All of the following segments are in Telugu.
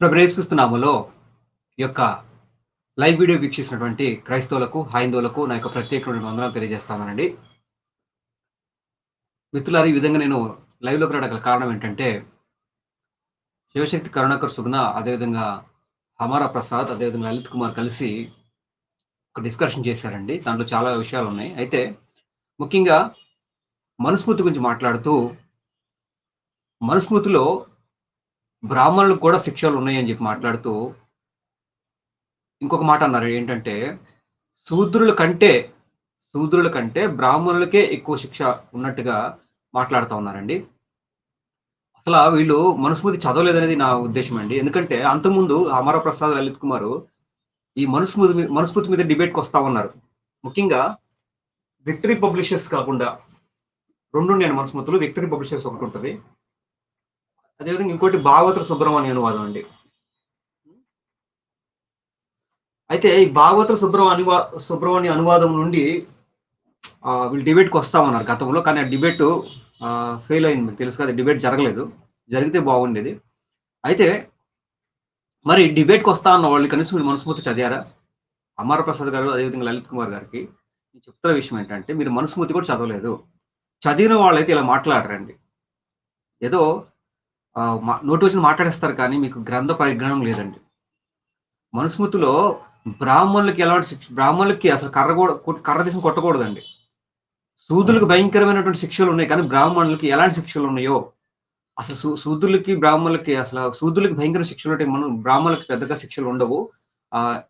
ప్రవేశిస్తున్నాములో ఈ యొక్క లైవ్ వీడియో వీక్షిస్తున్నటువంటి క్రైస్తవులకు హైందవులకు నా యొక్క ప్రత్యేకమైన వందనాలు తెలియజేస్తానండి మిత్రులారు ఈ విధంగా నేను లైవ్లోకి రావడానికి కారణం ఏంటంటే శివశక్తి కరుణాకర్ సుగుణ అదేవిధంగా హమారా ప్రసాద్ అదేవిధంగా లలిత్ కుమార్ కలిసి ఒక డిస్కషన్ చేశారండి. దాంట్లో చాలా విషయాలు ఉన్నాయి. అయితే ముఖ్యంగా మనుస్మృతి గురించి మాట్లాడుతూ మనుస్మృతిలో బ్రాహ్మణులకు కూడా శిక్షలు ఉన్నాయని చెప్పి మాట్లాడుతూ ఇంకొక మాట అన్నారు. ఏంటంటే శూద్రుల కంటే శూద్రుల కంటే బ్రాహ్మణులకే ఎక్కువ శిక్ష ఉన్నట్టుగా మాట్లాడుతూ ఉన్నారండి. అసలు వీళ్ళు మనుస్మృతి చదవలేదనేది నా ఉద్దేశం అండి. ఎందుకంటే అంతకుముందు అమర ప్రసాద్ లలిత్ కుమార్ ఈ మనుస్మృతి మీద మనుస్మృతి మీద డిబేట్కి వస్తా ఉన్నారు. ముఖ్యంగా విక్టరీ పబ్లిషర్స్ కాకుండా రెండు నేను మనుస్మృతులు విక్టరీ పబ్లిషర్స్ ఒకటి ఉంటుంది. అదేవిధంగా ఇంకోటి భాగవతుల సుబ్రహ్మణ్య అనువాదం అండి. అయితే ఈ భాగవత సుబ్రహ్మణ్య అనువా సుబ్రహ్మణ్య అనువాదం నుండి వీళ్ళు డిబేట్కి వస్తామన్నారు గతంలో కానీ ఆ డిబేట్ ఫెయిల్ అయింది. మీకు తెలుసు కదా డిబేట్ జరగలేదు. జరిగితే బాగుండేది. అయితే మరి డిబేట్కి వస్తా అన్న వాళ్ళు కనీసం మీరు మనుస్మృతి చదివారా? అమర ప్రసాద్ గారు అదేవిధంగా లలిత్ కుమార్ గారికి నేను చెప్తున్న విషయం ఏంటంటే మీరు మనుస్మృతి కూడా చదవలేదు. చదివిన వాళ్ళైతే ఇలా మాట్లాడరండి. ఏదో నోటి వచ్చిన మాట్లాడేస్తారు కానీ మీకు గ్రంథ పరిజ్ఞానం లేదండి. మనుస్మృతిలో బ్రాహ్మణులకి ఎలాంటి శిక్ష బ్రాహ్మణులకి అసలు కర్ర కూడా కర్ర తీసుకుని కొట్టకూడదండి. సూదులకు భయంకరమైనటువంటి శిక్షలు ఉన్నాయి కానీ బ్రాహ్మణులకి ఎలాంటి శిక్షలు ఉన్నాయో? అసలు సూదులకి బ్రాహ్మణులకి అసలు సూదులకి భయంకర శిక్షలు అంటే మనం బ్రాహ్మణులకి పెద్దగా శిక్షలు ఉండవు.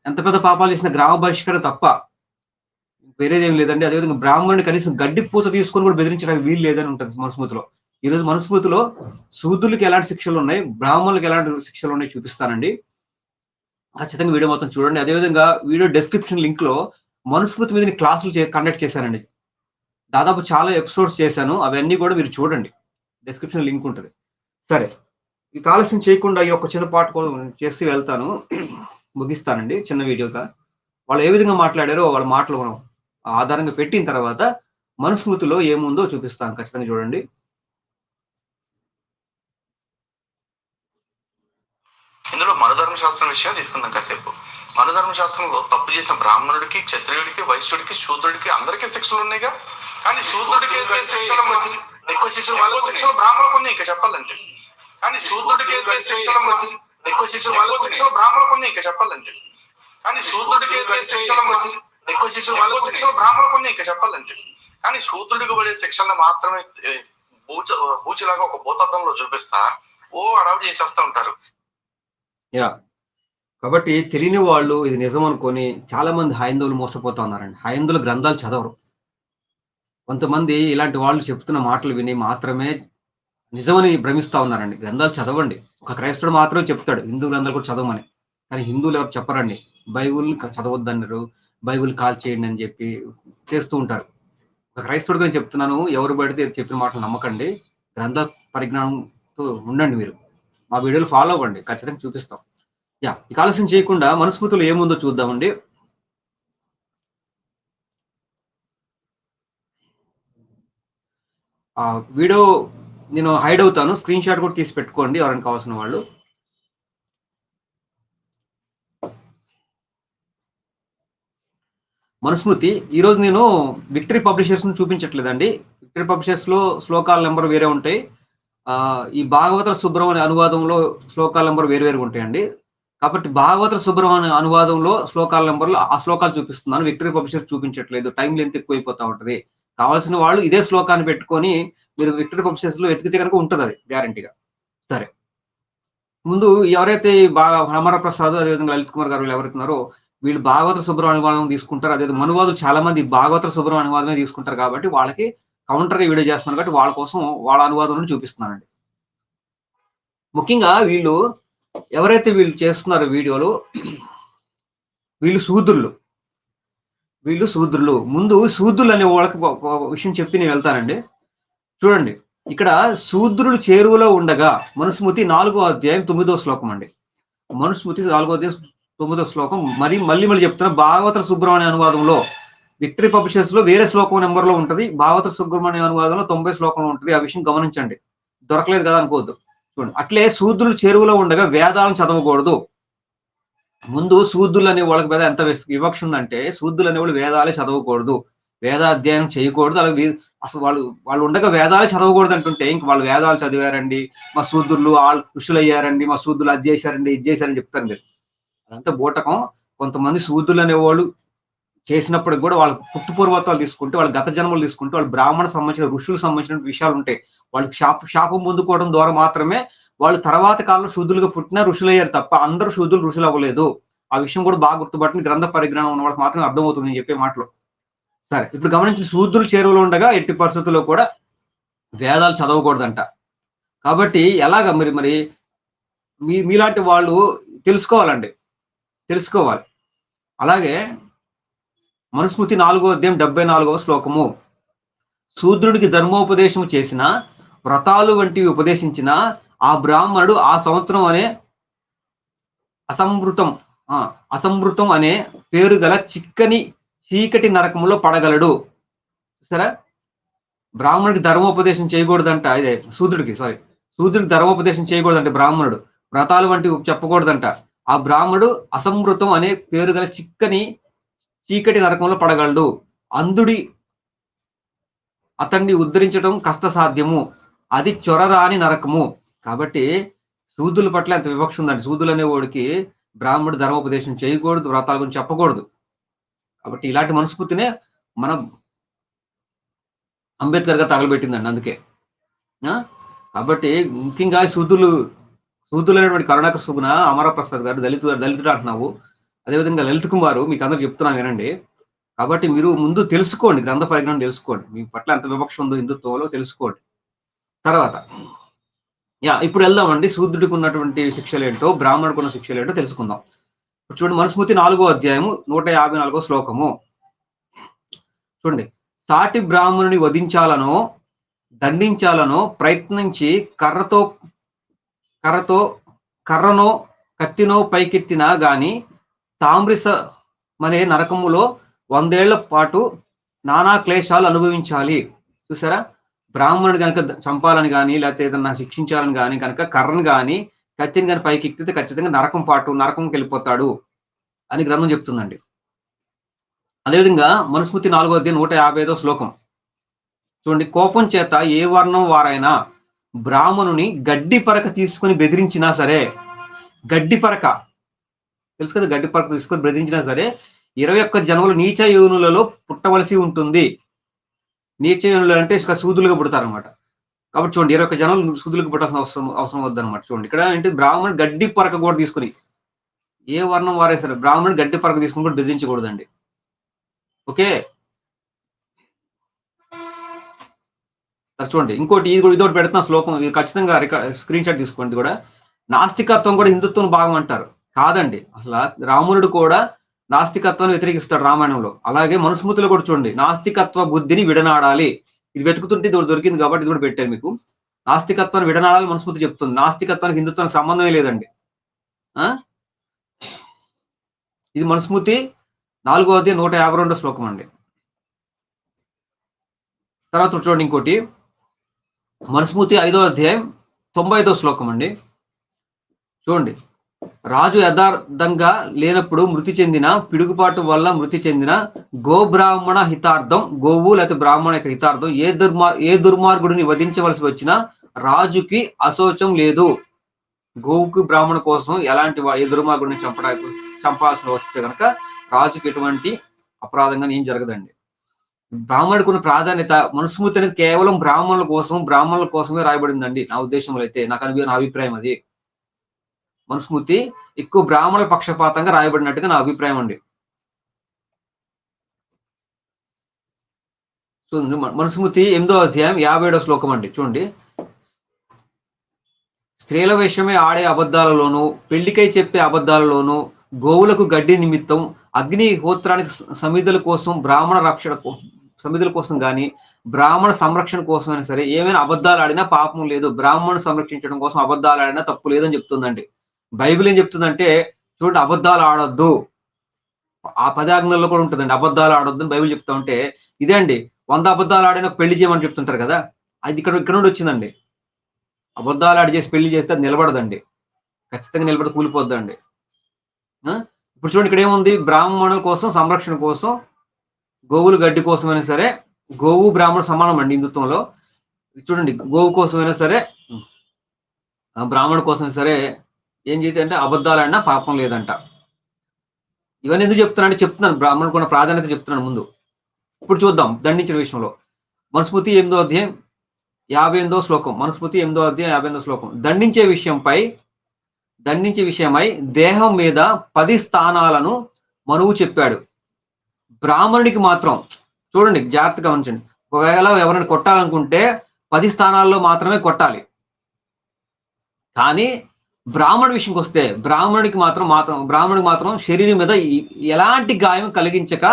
ఎంత పెద్ద పాపాలు చేసిన గ్రామ బహిష్కరణ తప్ప వేరేదేం లేదండి. అదేవిధంగా బ్రాహ్మణుని కనీసం గడ్డి పూత తీసుకొని కూడా బెదిరించడానికి వీలు లేదని ఉంటుంది మనుస్మృతిలో. ఈ రోజు మనుస్మృతిలో శూద్రులకి ఎలాంటి శిక్షలు ఉన్నాయి బ్రాహ్మణులకి ఎలాంటి శిక్షలు ఉన్నాయి చూపిస్తానండి. ఖచ్చితంగా వీడియో మొత్తం చూడండి. అదేవిధంగా వీడియో డెస్క్రిప్షన్ లింక్లో మనుస్మృతి మీద క్లాసులు కండక్ట్ చేశానండి. దాదాపు చాలా ఎపిసోడ్స్ చేశాను. అవన్నీ కూడా మీరు చూడండి. డెస్క్రిప్షన్ లింక్ ఉంటుంది. సరే. ఈ ఆలస్యం చేయకుండా ఈ ఒక చిన్న పాట కూడా చేసి వెళ్తాను. ముగిస్తానండి. చిన్న వీడియోగా. వాళ్ళు ఏ విధంగా మాట్లాడారో వాళ్ళ మాటలు మనం ఆధారంగా పెట్టిన తర్వాత మనుస్మృతిలో ఏముందో చూపిస్తాను. ఖచ్చితంగా చూడండి. ఇందులో మనధర్మ శాస్త్రం విషయం తీసుకుందాం కాసేపు. మనధర్మ శాస్త్రంలో తప్పు చేసిన బ్రాహ్మణుడికి క్షత్రియుడికి వైశ్యుడికి శూద్రుడికి అందరికీ శిక్షలు ఉన్నాయిగా కానీ శూద్రుడికి వేసే శిక్షలు మాత్రం ఎక్కువ శిక్షలు వాళ్ళ శిక్షలు బ్రాహ్మణులకు ఉన్నాయి ఇంకా చెప్పాలంటే. కానీ శూద్రుడికి వేసే శిక్షలు మాత్రం ఎక్కువ శిక్షలు వాళ్ళ శిక్షలు బ్రాహ్మణులకు ఉన్నాయి ఇంకా చెప్పాలంటే. కానీ శూద్రుడికి వేసే శిక్షలు మాత్రం ఎక్కువ శిక్షలు వాళ్ళ శిక్షలు బ్రాహ్మణులకు ఉన్నాయి ఇంకా చెప్పాలంటే. కానీ శూద్రుడికి పడే శిక్షలను మాత్రమే ఏ, బూచ బూచిలాగా ఒక భూతత్వంలో చూపిస్తా. ఓ అడవి చేసేస్తా ఉంటారు. యా. కాబట్టి తెలియని వాళ్ళు ఇది నిజం అనుకొని చాలా మంది హైందవులు మోసపోతా ఉన్నారండి. హైందువుల గ్రంథాలు చదవరు. కొంతమంది ఇలాంటి వాళ్ళు చెప్తున్న మాటలు విని మాత్రమే నిజమని భ్రమిస్తా ఉన్నారండి. గ్రంథాలు చదవండి. ఒక క్రైస్తవుడు మాత్రమే చెప్తాడు. హిందూ గ్రంథాలు కూడా చదవమని. కానీ హిందువులు ఎవరు చెప్పరండి. బైబుల్ చదవద్దన్నారు. బైబుల్ కాల్ చేయండి అని చెప్పి చేస్తూ ఉంటారు. ఒక క్రైస్తవుడు నేను చెప్తున్నాను. ఎవరు పడితే చెప్పిన మాటలు నమ్మకండి. గ్రంథ పరిజ్ఞానంతో ఉండండి మీరు. మా వీడియోలు ఫాలో అవ్వండి. ఖచ్చితంగా చూపిస్తాం. యా ఇక ఆలస్యం చేయకుండా మనుస్మృతులు ఏముందో చూద్దామండి. వీడియో నేను హైడ్ అవుతాను స్క్రీన్ షాట్ కూడా తీసి పెట్టుకోండి ఎవరైనా కావాల్సిన వాళ్ళు. మనుస్మృతి ఈరోజు నేను విక్టరీ పబ్లిషర్స్ను చూపించట్లేదండి. విక్టరీ పబ్లిషర్స్లో శ్లోకాల నెంబర్ వేరే ఉంటాయి. ఈ భాగవత సుబ్రహ్మణ్య అనువాదంలో శ్లోకాల నెంబర్ వేరు వేరుగా ఉంటాయండి. కాబట్టి భాగవత సుబ్రహ్మణ్య అనువాదంలో శ్లోకాల నెంబర్లు ఆ శ్లోకాలు చూపిస్తున్నాను. విక్టరీ పబ్లిషర్ చూపించట్లేదు. టైం లెంత్ ఎక్కువైపోతా ఉంటుంది. కావాల్సిన వాళ్ళు ఇదే శ్లోకాన్ని పెట్టుకొని మీరు విక్టరీ పబ్లిషర్స్లో వెతికితే కనుక ఉంటుంది అది గ్యారంటీగా సరే. ముందు ఎవరైతే బాగా అమర ప్రసాద్ అదేవిధంగా లలిత్ కుమార్ గారు వీళ్ళు ఎవరైతున్నారో వీళ్ళు భాగవత సుబ్రహ్మణ్య అనువాదం తీసుకుంటారు. అదే మనువాదులు చాలా మంది భాగవత సుబ్రహ్మణ్య అనువాదమే తీసుకుంటారు కాబట్టి వాళ్ళకి కౌంటర్గా వీడియో చేస్తున్నారు కాబట్టి వాళ్ళ కోసం వాళ్ళ అనువాదం చూపిస్తున్నానండి. ముఖ్యంగా వీళ్ళు ఎవరైతే వీళ్ళు చేస్తున్నారో వీడియోలు వీళ్ళు శూద్రులు వీళ్ళు శూద్రులు ముందు శూద్రులు అనే వాళ్ళకి విషయం చెప్పి నేను వెళ్తానండి. చూడండి. ఇక్కడ శూద్రులు చేరువలో ఉండగా మనుస్మృతి నాలుగో అధ్యాయం తొమ్మిదో శ్లోకం అండి. మనుస్మృతి నాలుగో అధ్యాయం తొమ్మిదో శ్లోకం. మరి మళ్ళీ మళ్ళీ చెప్తున్నా భాగవత సుబ్రహ్మణ్య అనువాదంలో విక్టరీ పబ్లిషర్స్లో వేరే శ్లోకం నెంబర్లో ఉంటుంది. భాగవత సుబ్రహ్మణ్య అనువాదంలో తొంభై శ్లోకంలో ఉంటుంది. ఆ విషయం గమనించండి. దొరకలేదు కదా అనుకోవద్దు. అట్లే శూద్రులు చెరువులో ఉండగా వేదాలను చదవకూడదు. ముందు శూద్రులు అనే వాళ్ళకి మీద ఎంత వివక్ష ఉందంటే శూద్రులు అనేవాళ్ళు వేదాలే చదవకూడదు. వేదాధ్యయనం చేయకూడదు. అలాగే అసలు వాళ్ళు వాళ్ళు ఉండగా వేదాలు చదవకూడదు అంటుంటే ఇంక వాళ్ళు వేదాలు చదివారండి మా శూద్రులు వాళ్ళు ఋషులు అయ్యారండి మా శూద్రులు అది చేశారండి ఇది చేశారని చెప్తారు మీరు. అదంతా బూటకం. కొంతమంది శూద్రులు అనేవాళ్ళు చేసినప్పటికి కూడా వాళ్ళ పుట్టు పూర్వత్వాలు తీసుకుంటే వాళ్ళ గత జన్మలు తీసుకుంటే వాళ్ళు బ్రాహ్మణ సంబంధించిన ఋషులకు సంబంధించిన విషయాలు ఉంటాయి. వాళ్ళకి శాప శాపం పొందుకోవడం ద్వారా మాత్రమే వాళ్ళు తర్వాత కాలంలో శుద్ధులుగా పుట్టిన ఋషులు అయ్యారు తప్ప అందరూ శుద్ధులు ఋషులు అవ్వలేదు. ఆ విషయం కూడా బాగా గుర్తుపట్టిన గ్రంథ పరిజ్ఞానం ఉన్న వాళ్ళకి మాత్రం అర్థమవుతుంది నేను చెప్పే మాటలు. సరే ఇప్పుడు గమనించిన శూద్రులు చేరువలో ఉండగా ఎట్టి పరిస్థితుల్లో కూడా వేదాలు చదవకూడదంట. కాబట్టి ఎలాగ మరి మరి మీ మీలాంటి వాళ్ళు తెలుసుకోవాలండి. తెలుసుకోవాలి. అలాగే మనుస్మృతి నాలుగో అధ్యాయం డెబ్బై నాలుగవ శ్లోకము. శూద్రుడికి ధర్మోపదేశం చేసిన వ్రతాలు వంటివి ఉపదేశించిన ఆ బ్రాహ్మణుడు ఆ సంవత్సరం అనే అసంవృతం ఆ, అసంవృతం అనే పేరు గల చిక్కని చీకటి నరకంలో పడగలడు. సరే బ్రాహ్మణుడికి ధర్మోపదేశం చేయకూడదంట. ఇదే శూద్రుడికి సారీ శూద్రుడికి ధర్మోపదేశం చేయకూడదంట బ్రాహ్మణుడు. వ్రతాలు వంటివి చెప్పకూడదంట. ఆ బ్రాహ్మణుడు అసంవృతం అనే పేరు గల చిక్కని చీకటి నరకంలో పడగలడు. అంధుడి అతన్ని ఉద్ధరించడం కష్టసాధ్యము. అది చొరరాని నరకము. కాబట్టి సూదుల పట్ల ఎంత వివక్ష ఉందండి సూదులు అనేవాడికి బ్రాహ్మణుడు ధర్మోపదేశం చేయకూడదు వ్రతాల గురించి చెప్పకూడదు. కాబట్టి ఇలాంటి మనస్ఫూర్తినే మన అంబేద్కర్ గారు తగలబెట్టిందండి అందుకే. కాబట్టి ముఖ్యంగా సూదులు సూదులైనటువంటి అనేటువంటి కరుణాకర్ సుగుణ అమరప్రసాద్ గారు దళితు దళితుడు అంటున్నావు. అదేవిధంగా లలిత్ కుమార్ మీకు అందరు చెప్తున్నాను వినండి. కాబట్టి మీరు ముందు తెలుసుకోండి గ్రంథ పరిజ్ఞానం తెలుసుకోండి. మీ పట్ల ఎంత వివక్ష ఉందో హిందుత్వంలో తెలుసుకోండి. తర్వాత. యా ఇప్పుడు వెళ్దామండి. శూద్రుడికి ఉన్నటువంటి శిక్షలు ఏంటో బ్రాహ్మణుడికి ఉన్న శిక్షలు ఏంటో తెలుసుకుందాం చూడండి మనుస్మృతి నాలుగో అధ్యాయము నూట యాభై నాలుగో శ్లోకము. చూడండి సాటి బ్రాహ్మణుని వధించాలనో దండించాలనో ప్రయత్నించి కర్రతో కర్రతో కర్రనో కత్తినో పైకెత్తినా గాని తామ్రిస మనే నరకములో వందేళ్ళ పాటు నానా క్లేశాలు అనుభవించాలి. చూసారా? బ్రాహ్మణుడు కనుక చంపాలని కానీ లేకపోతే ఏదన్నా శిక్షించాలని కానీ కనుక కర్రను కానీ కత్తిని కానీ పైకి ఎక్కితే ఖచ్చితంగా నరకం పాటు నరకంకి వెళ్ళిపోతాడు అని గ్రంథం చెప్తుందండి. అదేవిధంగా మనుస్మృతి నాలుగో అధ్యాయం నూట యాభై ఐదో శ్లోకం. చూడండి కోపం చేత ఏ వర్ణం వారైనా బ్రాహ్మణుని గడ్డి పరక తీసుకొని బెదిరించినా సరే గడ్డి పరక తెలుసు కదా గడ్డి పరక తీసుకొని బెదిరించినా సరే ఇరవై ఒక్క జన్మలు నీచ యోనులలో పుట్టవలసి ఉంటుంది. నీచ అంటే ఇక సూదులుగా పుడతారనమాట కాబట్టి చూడండి ఇరవై జనాలు సూదులుగా పుట్టాల్సిన అవసరం అవసరం వద్దనమాట చూడండి ఇక్కడ అంటే బ్రాహ్మణుడు గడ్డి పరక కూడా తీసుకుని ఏ వర్ణం వారే సరే బ్రాహ్మణుడు గడ్డి పరక తీసుకుని కూడా బెదిరించకూడదండి ఓకే? చూడండి ఇంకోటి ఇది కూడా ఇదొకటి పెడుతున్న శ్లోకం. ఇది ఖచ్చితంగా స్క్రీన్ షాట్ తీసుకోండి కూడా. నాస్తికత్వం కూడా హిందుత్వం భాగం అంటారు. కాదండి అసలు రామునుడు కూడా నాస్తికత్వాన్ని వ్యతిరేకిస్తాడు రామాయణంలో. అలాగే మనుస్మృతులు కూడా చూడండి నాస్తికత్వ బుద్ధిని విడనాడాలి. ఇది వెతుకుతుంటే ఇది ఒకటి దొరికింది కాబట్టి ఇది కూడా పెట్టారు మీకు. నాస్తికత్వాన్ని విడనాడాలి మనుస్మృతి చెప్తుంది. నాస్తికత్వానికి హిందుత్వానికి సంబంధమే లేదండి. ఆ? ఇది మనుస్మృతి నాలుగో నూట యాభై రెండో శ్లోకం అండి. తర్వాత చూడండి ఇంకోటి. మనుస్మృతి ఐదో అధ్యాయం తొంభై ఐదో శ్లోకం అండి. చూడండి. రాజు యథార్థంగా లేనప్పుడు మృతి చెందిన పిడుగుపాటు వల్ల మృతి చెందిన గోబ్రాహ్మణ హితార్థం గోవు లేకపోతే బ్రాహ్మణ యొక్క హితార్థం ఏ దుర్మార్ ఏ దుర్మార్గుడిని వధించవలసి వచ్చినా రాజుకి అశోచం లేదు. గోవుకి బ్రాహ్మణ కోసం ఎలాంటి ఏ దుర్మార్గుడిని చంపడానికి చంపాల్సిన వస్తే కనుక రాజుకి ఎటువంటి అపరాధంగా ఏం జరగదండి. బ్రాహ్మణుడికి ఉన్న ప్రాధాన్యత మనుస్మృతి అనేది కేవలం బ్రాహ్మణుల కోసం బ్రాహ్మణుల కోసమే రాయబడిందండి నా ఉద్దేశంలో అయితే నాకు అనిపి నా అభిప్రాయం అది. మనుస్మృతి ఎక్కువ బ్రాహ్మణుల పక్షపాతంగా రాయబడినట్టుగా నా అభిప్రాయం అండి. చూడండి మనుస్మృతి ఎనిమిదో అధ్యాయం యాభై ఏడో శ్లోకం అండి చూడండి. స్త్రీల విషయమే ఆడే అబద్ధాలలోను పెళ్ళికై చెప్పే అబద్ధాలలోను గోవులకు గడ్డి నిమిత్తం అగ్ని హోత్రానికి సమిధుల కోసం బ్రాహ్మణ రక్షణ సమిధుల కోసం కానీ బ్రాహ్మణ సంరక్షణ కోసం అయినా సరే ఏమైనా అబద్ధాలు ఆడినా పాపం లేదు. బ్రాహ్మణు సంరక్షించడం కోసం అబద్ధాలు ఆడినా తప్పు లేదని చెప్తుందండి. బైబిల్ ఏం చెప్తుందంటే చూడండి అబద్ధాలు ఆడొద్దు. ఆ పదాజ్ఞల్లో కూడా ఉంటుందండి అబద్ధాలు ఆడొద్దు అని బైబిల్ చెప్తా ఉంటే. ఇదే అండి వంద అబద్ధాలు ఆడినా పెళ్ళి చేయమని చెప్తుంటారు కదా? అది ఇక్కడ ఇక్కడ నుండి వచ్చిందండి. అబద్ధాలు ఆడి చేసి పెళ్ళి చేస్తే అది నిలబడదండి. ఖచ్చితంగా నిలబడి కూలిపోద్దండి. ఆ? ఇప్పుడు చూడండి ఇక్కడ ఏముంది? బ్రాహ్మణుల కోసం సంరక్షణ కోసం గోవులు గడ్డి కోసమైనా సరే గోవు బ్రాహ్మణ సమానం అండి హిందుత్వంలో. చూడండి గోవు కోసమైనా సరే బ్రాహ్మణ కోసమైనా సరే ఏం చేస్తే అంటే అబద్ధాలు అన్నా పాపం లేదంట. ఇవన్నీ ఎందుకు చెప్తున్నా చెప్తున్నాను బ్రాహ్మణులకు ఉన్న ప్రాధాన్యత చెప్తున్నాను ముందు. ఇప్పుడు చూద్దాం దండించిన విషయంలో. మనుస్మృతి ఎనిమిదో అధ్యాయం యాభై ఎనిమిదో శ్లోకం. మనుస్మృతి ఎనిమిదో అధ్యాయం యాభై ఎనిమిదో శ్లోకం. దండించే విషయంపై దండించే విషయమై దేహం మీద పది స్థానాలను మనువు చెప్పాడు. బ్రాహ్మణుడికి మాత్రం చూడండి జాగ్రత్తగా గమనించండి. ఒకవేళ ఎవరైనా కొట్టాలనుకుంటే పది స్థానాల్లో మాత్రమే కొట్టాలి. కానీ బ్రాహ్మణుడి విషయంకి వస్తే బ్రాహ్మణుడికి మాత్రం మాత్రం బ్రాహ్మణుడికి మాత్రం శరీరం మీద ఎలాంటి గాయం కలిగించక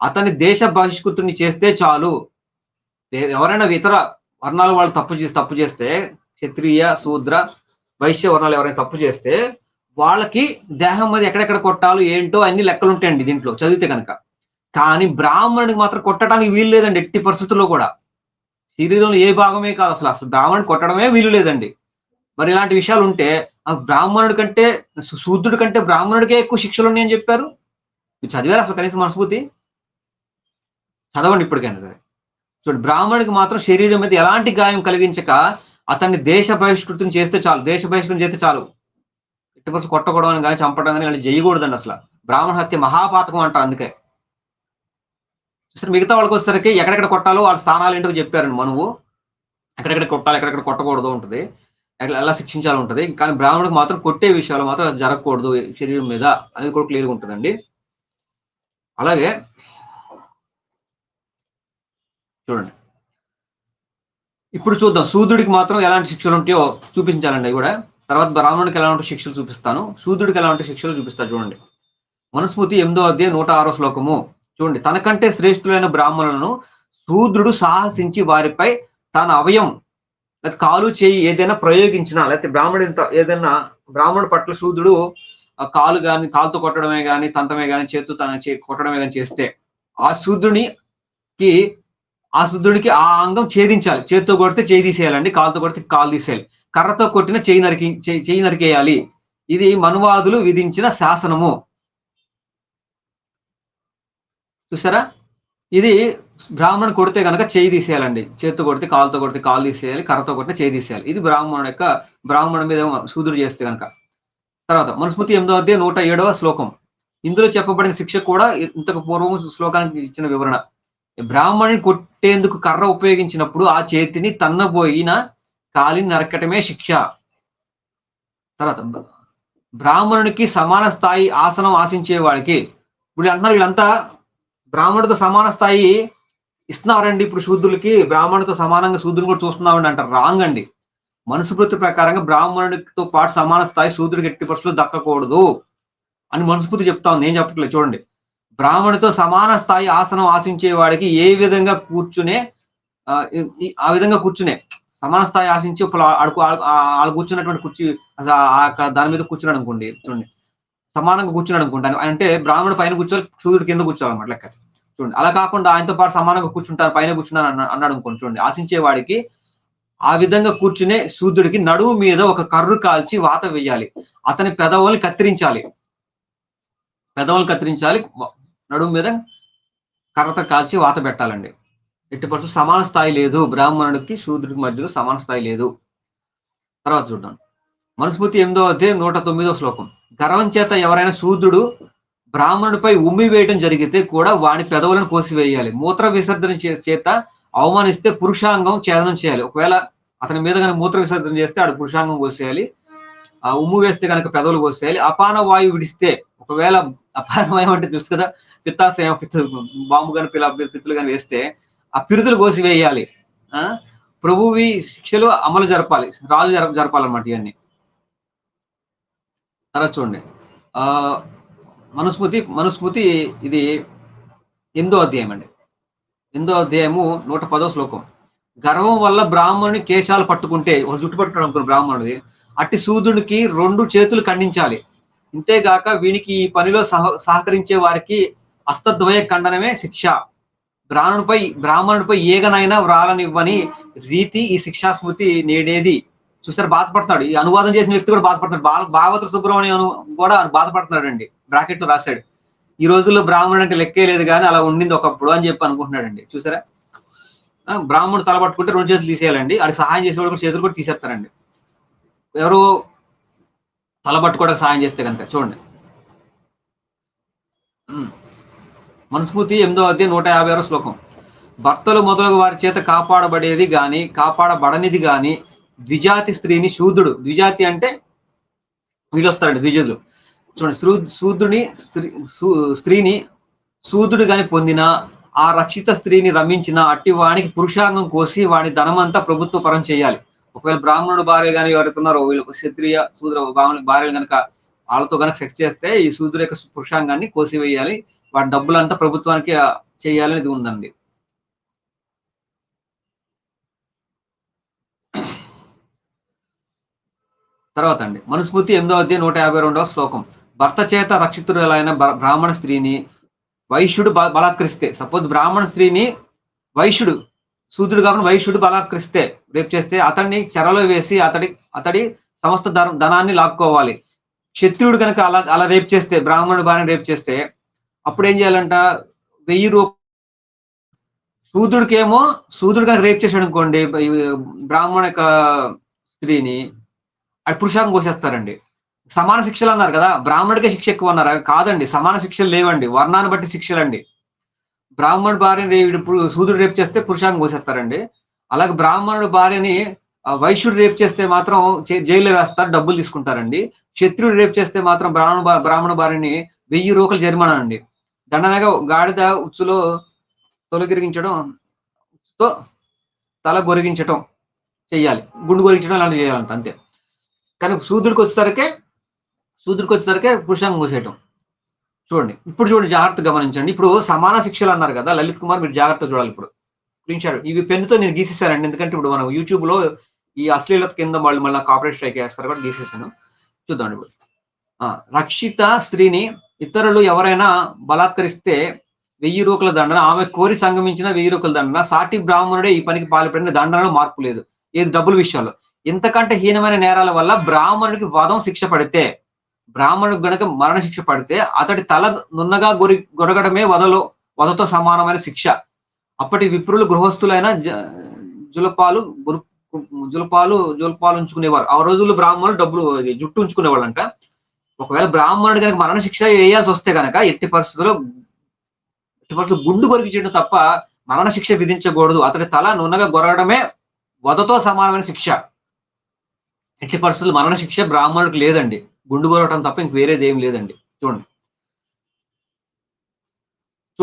అతని దేశ బహిష్కృతుని చేస్తే చాలు. ఎవరైనా ఇతర వర్ణాల వాళ్ళు తప్పు చేసి తప్పు చేస్తే క్షత్రియ శూద్ర వైశ్య వర్ణాలు ఎవరైనా తప్పు చేస్తే వాళ్ళకి దేహం మీద ఎక్కడెక్కడ కొట్టాలో ఏంటో అన్ని లెక్కలు ఉంటాయండి దీంట్లో చదివితే కనుక. కానీ బ్రాహ్మణుడికి మాత్రం కొట్టడానికి వీలు లేదండి ఎట్టి పరిస్థితుల్లో కూడా. శరీరంలో ఏ భాగమే కాదు అసలు అసలు బ్రాహ్మణుడు కొట్టడమే వీలు లేదండి. మరి ఇలాంటి విషయాలు ఉంటే ఆ బ్రాహ్మణుడి కంటే శూద్రుడి కంటే బ్రాహ్మణుడికే ఎక్కువ శిక్షలు ఉన్నాయని చెప్పారు? మీరు చదివారు అసలు కనీసం మనస్ఫూర్తి? చదవండి ఇప్పటికైనా సరే. చూడండి బ్రాహ్మణుడికి మాత్రం శరీరం మీద ఎలాంటి గాయం కలిగించక అతన్ని దేశ బహిష్కృతిని చేస్తే చాలు దేశ బహిష్కృతం చేస్తే చాలు. ఎట్టి పరిస్థితి కొట్టకూడదని కానీ చంపడం కానీ ఇలాంటి చేయకూడదండి అసలు. బ్రాహ్మణ హత్య మహాపాతకం అంటారు అందుకే. చూసారు మిగతా వాళ్ళకి వచ్చేసరికి ఎక్కడెక్కడ కొట్టాలో వాళ్ళ స్థానాలు ఏంటో చెప్పారండి మనువు. ఎక్కడెక్కడ కొట్టాలి ఎక్కడెక్కడ కొట్టకూడదు ఉంటుంది. అలా ఎలా శిక్షించాలి ఉంటుంది. కానీ బ్రాహ్మణుడికి మాత్రం కొట్టే విషయాలు మాత్రం జరగకూడదు శరీరం మీద అనేది కూడా క్లియర్గా ఉంటుందండి. అలాగే చూడండి. ఇప్పుడు చూద్దాం. శూద్రుడికి మాత్రం ఎలాంటి శిక్షలు ఉంటాయో చూపించాలండి కూడా. తర్వాత బ్రాహ్మణుడికి ఎలాంటి శిక్షలు చూపిస్తాను. శూద్రుడికి ఎలాంటి శిక్షలు చూపిస్తాను చూడండి. మనుస్మృతి ఎనిమిదో అధ్యాయం నూట ఆరో శ్లోకము. చూడండి. తనకంటే శ్రేష్ఠులైన బ్రాహ్మణులను శూద్రుడు సాహసించి వారిపై తన అవయం లేకపోతే కాలు చేయి ఏదైనా ప్రయోగించినా లేకపోతే బ్రాహ్మణుడి ఏదైనా బ్రాహ్మణుడు పట్ల శూద్రుడు ఆ కాలు గాని కాలుతో కొట్టడమే గాని తంతమే గాని చేతు తన చే కొట్టడమే గాని చేస్తే ఆ శూద్రునికి ఆ శూద్రుడికి ఆ అంగం ఛేదించాలి. చేతితో కొడితే చేయి తీసేయాలండి కాలుతో కొడితే కాలు తీసేయాలి. కర్రతో కొట్టిన చేయి నరికి చేయి- చేయి నరికేయాలి. ఇది మనువాదులు విధించిన శాసనము. చూసారా? ఇది బ్రాహ్మణుడు కొడితే కనుక చేయి తీసేయాలండి. చేతితో కొడితే కాలుతో కొడితే కాలు తీసేయాలి కర్రతో కొడితే చేయి తీసేయాలి. ఇది బ్రాహ్మణుడు యొక్క బ్రాహ్మణుడి మీద శూద్రుడు చేస్తే కనుక తర్వాత మనుస్మృతి ఎనిమిదో అధ్యాయం నూట ఏడవ శ్లోకం. ఇందులో చెప్పబడిన శిక్ష కూడా ఇంతకు పూర్వం శ్లోకానికి ఇచ్చిన వివరణ. బ్రాహ్మణుని కొట్టేందుకు కర్ర ఉపయోగించినప్పుడు ఆ చేతిని తన్నబోయిన కాలిని నరకటమే శిక్ష. తర్వాత బ్రాహ్మణునికి సమాన స్థాయి ఆసనం ఆశించే వాడికి ఇప్పుడు అంటున్నారు వీళ్ళంతా బ్రాహ్మణుడితో సమాన స్థాయి ఇస్తున్నారండి ఇప్పుడు శూద్రులకి. బ్రాహ్మణుడితో సమానంగా శూద్రుని కూడా చూస్తున్నామండి అంటారు. రాంగ్ అండి మనుస్మృతి ప్రకారంగా బ్రాహ్మణుడితో పాటు సమాన స్థాయి శూద్రుడికి ఎట్టి పరిస్థితులు దక్కకూడదు అని మనుస్మృతి చెప్తా ఉంది. నేను చెప్పట్లేదు చూడండి. బ్రాహ్మణుడితో సమాన స్థాయి ఆసనం ఆశించే వాడికి ఏ విధంగా కూర్చునే ఆ, ఆ విధంగా కూర్చునే సమాన స్థాయి ఆశించి ఇప్పుడు వాళ్ళు కూర్చున్నటువంటి కుర్చీ ఆ యొక్క దాని మీద కూర్చున్నాడు అనుకోండి చూడండి. సమానంగా కూర్చున్నాడు అనుకోండి అంటే బ్రాహ్మణుడు పైన కూర్చోవాలి సూర్యుడు కింద కూర్చోవాలన్నమాట లెక్క. చూడండి. అలా కాకుండా ఆయనతో పాటు సమానంగా కూర్చుంటారు పైన కూర్చున్నారు అన్నాడు అనుకోండి చూడండి. ఆశించే వాడికి ఆ విధంగా కూర్చునే సూర్యుడికి నడుము మీద ఒక కర్రు కాల్చి వాత వేయాలి అతని పెదవుల్ని కత్తిరించాలి. పెదవులు కత్తిరించాలి నడుము మీద కర్రతో కాల్చి వాత పెట్టాలండి. ఎట్టి పరిస్థితులు సమాన స్థాయి లేదు. బ్రాహ్మణుడికి శూద్రుడికి మధ్యలో సమాన స్థాయి లేదు. తర్వాత చూద్దాం. మనుస్మృతి ఎనిమిదో అధ్యాయం నూట తొమ్మిదో శ్లోకం. గర్వం చేత ఎవరైనా శూద్రుడు బ్రాహ్మణుడిపై ఉమ్మి వేయడం జరిగితే కూడా వాని పెదవులను కోసివేయాలి. మూత్ర విసర్జన చేత అవమానిస్తే పురుషాంగం ఛేదనం చేయాలి. ఒకవేళ అతని మీద కనుక మూత్ర విసర్జన చేస్తే ఆడు పురుషాంగం కోసేయాలి. ఆ ఉమ్ము వేస్తే కనుక పెదవులు కోసేయాలి. అపాన వాయువు విడిస్తే ఒకవేళ అపాన వాయువు అంటే తెలుసు కదా పిత్తాశయం పిత్త బాంబు కానీ పిల్ల పిత్తులు కానీ వేస్తే ఆ పిరుదులు కోసి వేయాలి ఆ? ప్రభువి శిక్షలు అమలు జరపాలి. రాజు జరప జరపాలన్నమాట ఇవన్నీ. తర్వాత చూడండి. ఆ మనుస్మృతి మనుస్మృతి ఇది ఎందో అధ్యాయం అండి ఎందో అధ్యాయము నూట పదో శ్లోకం. గర్వం వల్ల బ్రాహ్మణుని కేశాలు పట్టుకుంటే ఒక జుట్టు పట్టుకున్నాడు అనుకున్న బ్రాహ్మణుడి అట్టి సూర్యుడికి రెండు చేతులు ఖండించాలి. ఇంతేగాక వీనికి ఈ పనిలో సహ సహకరించే వారికి అస్తద్వయ ఖండనమే శిక్ష. బ్రాహ్మణుడిపై బ్రాహ్మణుడిపై ఏగనైనా వ్రాలనివ్వని రీతి ఈ శిక్షా స్మృతి నేడేది. చూసారు బాధపడుతున్నాడు ఈ అనువాదం చేసిన వ్యక్తి కూడా బాధపడుతున్నాడు బా భాగవత సుబ్రహ్మణ్యం కూడా బాధపడుతున్నాడు అండి బ్రాకెట్లో రాశాడు. ఈ రోజుల్లో బ్రాహ్మణుడు అంటే లెక్కే లేదు కానీ అలా ఉండింది ఒకప్పుడు అని చెప్పి అనుకుంటున్నాడండి. చూసారా? బ్రాహ్మణుడు తల పట్టుకుంటే రెండు చేతులు తీసేయాలండి. వాడికి సహాయం చేసేవాడు కూడా చేతులు కూడా తీసేస్తారండి. ఎవరు తల పట్టుకోవడానికి సహాయం చేస్తే కనుక చూడండి. మనుస్మృతి ఎనిమిదో అధ్యాయం నూట యాభై ఆరో శ్లోకం. భర్తలు మొదలగు వారి చేత కాపాడబడేది గాని కాపాడబడనిది గాని ద్విజాతి స్త్రీని శూద్రుడు ద్విజాతి అంటే వీళ్ళు వస్తారండి ద్విజులు. చూడండి శూ శూద్రుని స్త్రీ స్త్రీని శూద్రుడు గాని పొందిన ఆ రక్షిత స్త్రీని రమించిన అట్టి వానికి పురుషాంగం కోసి వాని ధనమంతా ప్రభుత్వ పరం చేయాలి. ఒకవేళ బ్రాహ్మణుడు భార్య కానీ ఎవరైతున్నారో వీళ్ళు క్షత్రియ శూద్ర బ్రాహ్మణ భార్యలు కనుక వాళ్ళతో కనుక సెక్స్ చేస్తే ఈ శూద్రుడు యొక్క పురుషాంగాన్ని కోసివేయాలి. వాటి డబ్బులంతా ప్రభుత్వానికి ఆ, చేయాలనేది ఉందండి. తర్వాత అండి మనుస్మృతి ఎనిమిదో అధ్యాయం నూట యాభై రెండవ శ్లోకం. భర్త చేత రక్షితురాలైన బ్రాహ్మణ స్త్రీని వైశ్యుడు బలాత్కరిస్తే సపోజ్ బ్రాహ్మణ స్త్రీని వైశ్యుడు శూద్రుడు కాబట్టి వైశ్యుడు బలాత్కరిస్తే రేపు చేస్తే అతన్ని చెరలో వేసి అతడి అతడి సమస్త ధనాన్ని లాక్కోవాలి. క్షత్రియుడు కనుక అలా అలా రేపు చేస్తే బ్రాహ్మణుడు భార్యను రేపు చేస్తే అప్పుడు ఏం చేయాలంట? వెయ్యి రూ శూద్రుడికేమో శూద్రుడు కనుక రేపు చేశాడు అనుకోండి బ్రాహ్మణ యొక్క స్త్రీని అది పురుషాంగం కోసేస్తారండి. సమాన శిక్షలు అన్నారు కదా బ్రాహ్మణుడికే శిక్ష ఎక్కువ అన్నారు కాదండి సమాన శిక్షలు లేవండి వర్ణాన్ని బట్టి శిక్షలండి. బ్రాహ్మణుడు భార్యని ఇప్పుడు శూద్రుడు రేపు చేస్తే పురుషాంగం కోసేస్తారండి. అలాగే బ్రాహ్మణుడు భార్యని వైశ్యుడు రేపు చేస్తే మాత్రం జైల్లో వేస్తారు డబ్బులు తీసుకుంటారండి. క్షత్రుడు రేపు చేస్తే మాత్రం బ్రాహ్మణ బ్రాహ్మణ భార్యని వెయ్యి రూపాయలు జరిమానా అండి దండనగా గాడిద ఉచ్చులో తొలగిరిగించడం తో తల గొరిగించటం చెయ్యాలి. గుండు గొరిగించడం అలాంటివి చేయాలంట అంతే. కానీ సూదుడికి వచ్చేసరికి సూదుడికి వచ్చేసరికి పురుషంగం మూసేయటం. చూడండి ఇప్పుడు చూడండి జాగ్రత్త గమనించండి. ఇప్పుడు సమాన శిక్షలు అన్నారు కదా లలిత్ కుమార్ మీరు జాగ్రత్త చూడాలి ఇప్పుడు. స్క్రీన్ షాట్ ఇవి పెన్నుతో నేను గీసేసానండి. ఎందుకంటే ఇప్పుడు మనం యూట్యూబ్లో ఈ అశ్లీలత కింద వాళ్ళు మళ్ళీ కాపరేట్ స్ట్రైక్ చేస్తారు కూడా గీసేసాను. చూద్దాం ఇప్పుడు. ఆ, రక్షిత స్త్రీని ఇతరులు ఎవరైనా బలాత్కరిస్తే వెయ్యి రూపాయల దండన ఆమె కోరి సంగమించిన వెయ్యి రూపాయల దండన సాటి బ్రాహ్మణుడే ఈ పనికి పాల్పడిన దండనలో మార్పు లేదు. ఏది? డబ్బుల విషయాల్లో ఇంతకంటే హీనమైన నేరాల వల్ల బ్రాహ్మణుడికి వధం శిక్ష పడితే బ్రాహ్మణుడికి గనక మరణ శిక్ష పడితే అతడి తల నున్నగా గొరి గొరగడమే వదలో వధతో సమానమైన శిక్ష. అప్పటి విప్రులు గృహస్థులైన జ- జులపాలు జులపాలు జులపాలు ఉంచుకునేవారు. ఆ రోజుల్లో బ్రాహ్మణులు డబ్బులు ఇది జుట్టు ఉంచుకునేవాళ్ళంట. ఒకవేళ బ్రాహ్మణుడు కనుక మరణ శిక్ష వేయాల్సి వస్తే కనుక ఎట్టి పరిస్థితుల్లో ఎట్టి పరిస్థితులు గుండు కొరికి చేయడం తప్ప మరణ శిక్ష విధించకూడదు. అతడి తల నున్నగా గొరగడమే వధతో సమానమైన శిక్ష. ఎట్టి పరిస్థితులు మరణ శిక్ష బ్రాహ్మణుడికి లేదండి. గుండు కొరవటం తప్ప ఇంక వేరేది ఏం లేదండి. చూడండి.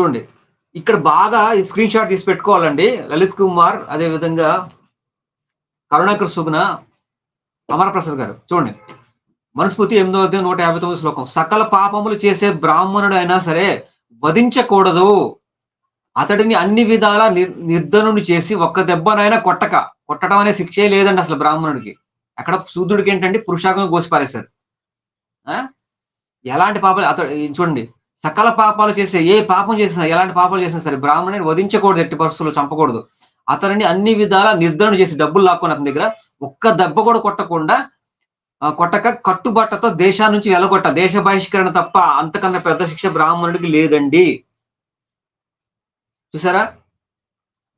చూడండి. ఇక్కడ బాగా స్క్రీన్ షాట్ తీసి పెట్టుకోవాలండి. లలిత్ కుమార్ అదే విధంగా కరుణాకర్ సుగుణ అమరప్రసాద్ గారు. చూడండి. మనుస్మృతి ఎనిమిదో అధ్యాయం నూట యాభై తొమ్మిది శ్లోకం. సకల పాపములు చేసే బ్రాహ్మణుడు అయినా సరే వధించకూడదు. అతడిని అన్ని విధాలా నిర్ నిర్ధనుని చేసి ఒక్క దెబ్బనైనా కొట్టక. కొట్టడం అనే శిక్షే లేదండి అసలు బ్రాహ్మణుడికి. అక్కడ శూద్రుడికి ఏంటంటే పురుషాగం కోసిపారేశారు ఎలాంటి పాపాలు అతడు చూడండి సకల పాపాలు చేసే ఏ పాపం చేసినా ఎలాంటి పాపాలు చేసినా సరే బ్రాహ్మణుని వధించకూడదు ఎట్టి పరిస్థితుల్లో చంపకూడదు. అతనిని అన్ని విధాల నిర్ధారణ చేసి డబ్బులు లాక్కొని అతని దగ్గర ఒక్క దెబ్బ కూడా కొట్టకుండా కొట్టక కట్టుబట్టతో దేశా నుంచి వెళ్ళగొట్ట దేశ బహిష్కరణ తప్ప అంతకన్నా పెద్ద శిక్ష బ్రాహ్మణుడికి లేదండి. చూసారా?